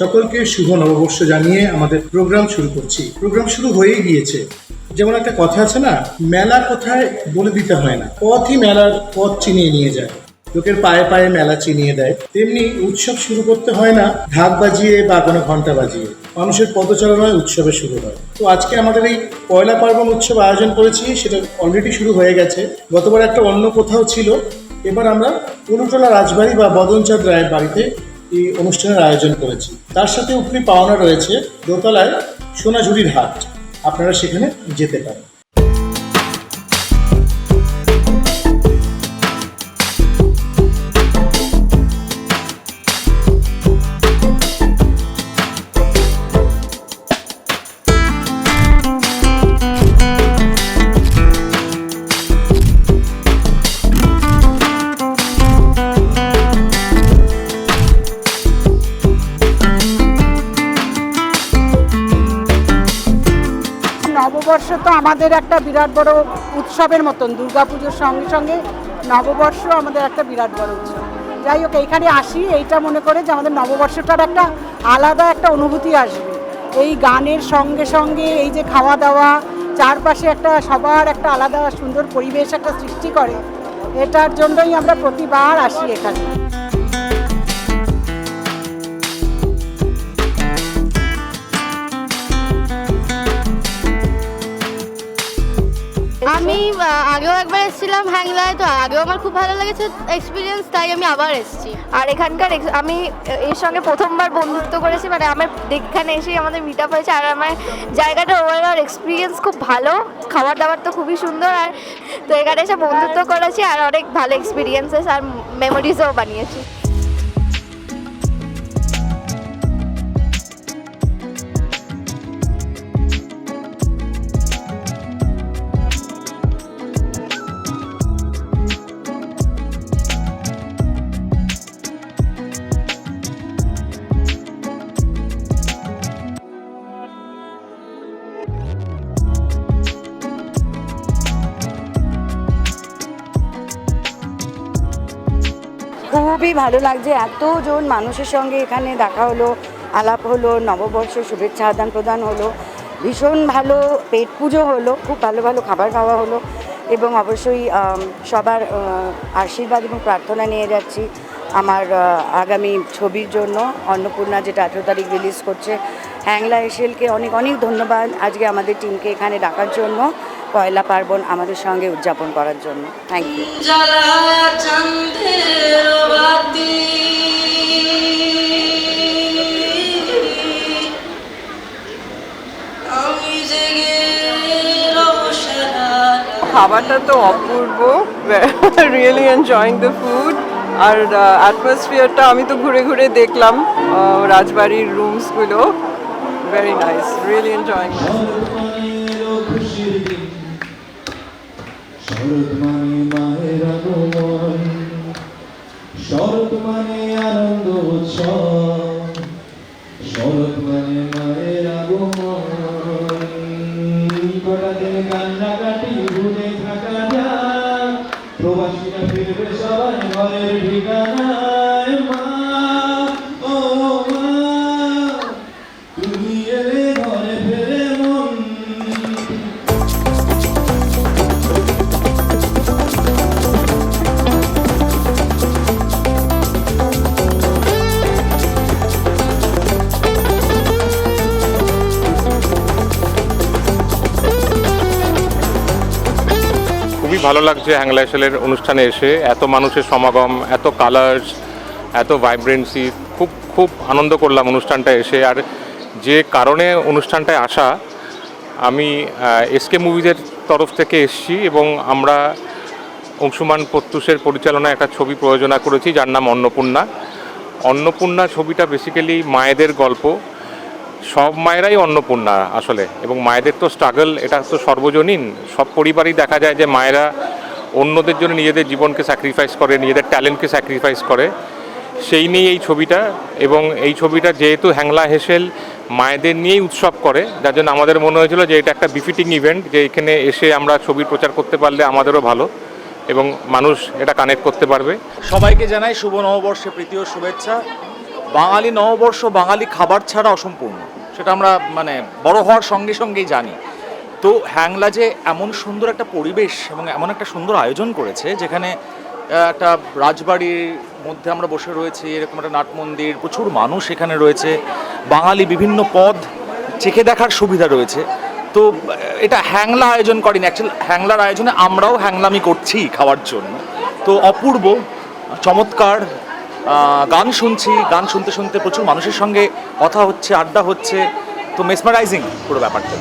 সকলকে শুভ নববর্ষ জানিয়ে আমাদের প্রোগ্রাম শুরু করছি। প্রোগ্রাম শুরু হয়ে গিয়েছে। যেমন একটা কথা আছে না, মেলা কোথায় বলে দিতে হয় না। পথই মেলার পথ চিনিয়ে নিয়ে যায়। লোকের পায়ে পায়ে মেলা চিনিয়ে দেয়। তেমনি উৎসব শুরু করতে হয় না, ঢাক বাজিয়ে বা কোনো ঘণ্টা বাজিয়ে। মানুষের পদচারণায় উৎসবে শুরু হয়। তো আজকে আমাদের এই পয়লা পার্বণ উৎসব আয়োজন করেছি, সেটা অলরেডি শুরু হয়ে গেছে। গতবার একটা অন্য কোথাও ছিল। এবার আমরা পুরুটলা রাজবাড়ি বা বদনচাঁদ রায়ের বাড়িতে এই অনুষ্ঠানের আয়োজন করেছি। তার সাথে উপরি পাওনা রয়েছে দোতলায় সোনাঝুরির হাট। আপনারা সেখানে যেতে পারেন। নববর্ষ তো আমাদের একটা বিরাট বড় উৎসবের মতন। দুর্গাপুজোর সঙ্গে সঙ্গে নববর্ষ আমাদের একটা বিরাট বড় উৎসব। যাই হোক, এইখানে আসি, এইটা মনে করে যে আমাদের নববর্ষটার একটা আলাদা একটা অনুভূতি আসবে। এই গানের সঙ্গে সঙ্গে এই যে খাওয়া দাওয়া চারপাশে একটা সবার একটা আলাদা সুন্দর পরিবেশ একটা সৃষ্টি করে, এটার জন্যই আমরা প্রতিবার আসি এখানে। আমি আগেও একবার এসেছিলাম হ্যাংলায়, তো আগেও আমার খুব ভালো লেগেছে এক্সপিরিয়েন্স তাই আমি আবার এসেছি। আর এখানকার আমি এর সঙ্গে প্রথমবার বন্ধুত্ব করেছি মানে আমার এখানে এসেই আমাদের মিট আপ হয়েছে, আর আমার জায়গাটা ওভারঅল এক্সপিরিয়েন্স খুব ভালো খাবার দাবার তো খুবই সুন্দর, আর তো এখানে এসে বন্ধুত্ব করেছি, আর অনেক ভালো এক্সপিরিয়েন্সেস আর মেমোরিজও বানিয়েছি। খুবই ভালো লাগছে। এতজন মানুষের সঙ্গে এখানে দেখা হলো, আলাপ হলো নববর্ষ শুভেচ্ছা আদান প্রদান হলো, ভীষণ ভালো পেট পুজো হলো, খুব ভালো ভালো খাবার খাওয়া হলো এবং অবশ্যই সবার আশীর্বাদ এবং প্রার্থনা নিয়ে যাচ্ছি আমার আগামী ছবির জন্য। অন্নপূর্ণা যেটা আঠেরো তারিখ রিলিজ করছে, হ্যাংলা এসেলকে অনেক অনেক ধন্যবাদ আজকে আমাদের টিমকে এখানে ডাকার জন্য। পয়লা পার্বণ আমাদের সঙ্গে উদযাপন করার জন্য। থ্যাংক ইউ খাবারটা তো অপূর্ব। রিয়েলি এনজয়িং দ্য ফুড আর অ্যাটমসফিয়ারটা আমি তো ঘুরে ঘুরে দেখলাম রাজবাড়ির রুমসগুলো ভেরি নাইস রিয়েলি এনজয়িং শরৎ মানে মায়ের আগমন, শরৎ মানে আনন্দ উৎসব, শরৎ মানে মায়ের আগমন। কটা দিন কান্নাকাটি ভুলে থাকা যায়, প্রবাসীরা ফিরবে সবাই ঘরের ঠিকানায় ভালো লাগছে হ্যাংলাইশেলের অনুষ্ঠানে এসে। এত মানুষের সমাগম, এত কালার্স এত ভাইব্রেন্সি খুব খুব আনন্দ করলাম অনুষ্ঠানটা এসে। আর যে কারণে অনুষ্ঠানটায় আসা, আমি এসকে মুভিজের তরফ থেকে এসেছি এবং আমরা অংশুমান প্রত্যুষের পরিচালনায় একটা ছবি প্রযোজনা করেছি, যার নাম অন্নপূর্ণা। অন্নপূর্ণা ছবিটা বেসিক্যালি মায়েদের গল্প। সব মায়েরাই অন্নপূর্ণা আসলে এবং মায়েদের তো স্ট্রাগল এটা তো সর্বজনীন। সব পরিবারই দেখা যায় যে মায়েরা অন্যদের জন্য নিজেদের জীবনকে স্যাক্রিফাইস করে, নিজেদের ট্যালেন্টকে স্যাক্রিফাইস করে। সেই নিয়ে এই ছবিটা এবং এই ছবিটা যেহেতু হ্যাংলা হেসেল মায়েদের নিয়েই উৎসব করে, যার জন্য আমাদের মনে হয়েছিল যে এটা একটা বিফিটিং ইভেন্ট যে এখানে এসে আমরা ছবির প্রচার করতে পারলে আমাদেরও ভালো এবং মানুষ এটা কানেক্ট করতে পারবে। সবাইকে জানাই শুভ নববর্ষে প্রীতি ও শুভেচ্ছা। বাঙালি নববর্ষ, বাঙালি খাবার ছাড়া অসম্পূর্ণ। সেটা আমরা মানে বড় হওয়ার সঙ্গে সঙ্গেই জানি। তো হ্যাংলা যে এমন সুন্দর একটা পরিবেশ এবং এমন একটা সুন্দর আয়োজন করেছে, যেখানে একটা রাজবাড়ির মধ্যে আমরা বসে রয়েছি, এরকম একটা নাট মন্দির, প্রচুর মানুষ এখানে রয়েছে, বাঙালি বিভিন্ন পদ চেখে দেখার সুবিধা রয়েছে। তো, এটা হ্যাংলা আয়োজন করেনি অ্যাকচুয়ালি হ্যাংলার আয়োজনে আমরাও হ্যাংলামি করছি খাওয়ার জন্য। তো অপূর্ব, চমৎকার গান শুনছি, গান শুনতে শুনতে প্রচুর মানুষের সঙ্গে কথা হচ্ছে, আড্ডা হচ্ছে। তো মেসমারাইজিং পুরো ব্যাপারটা।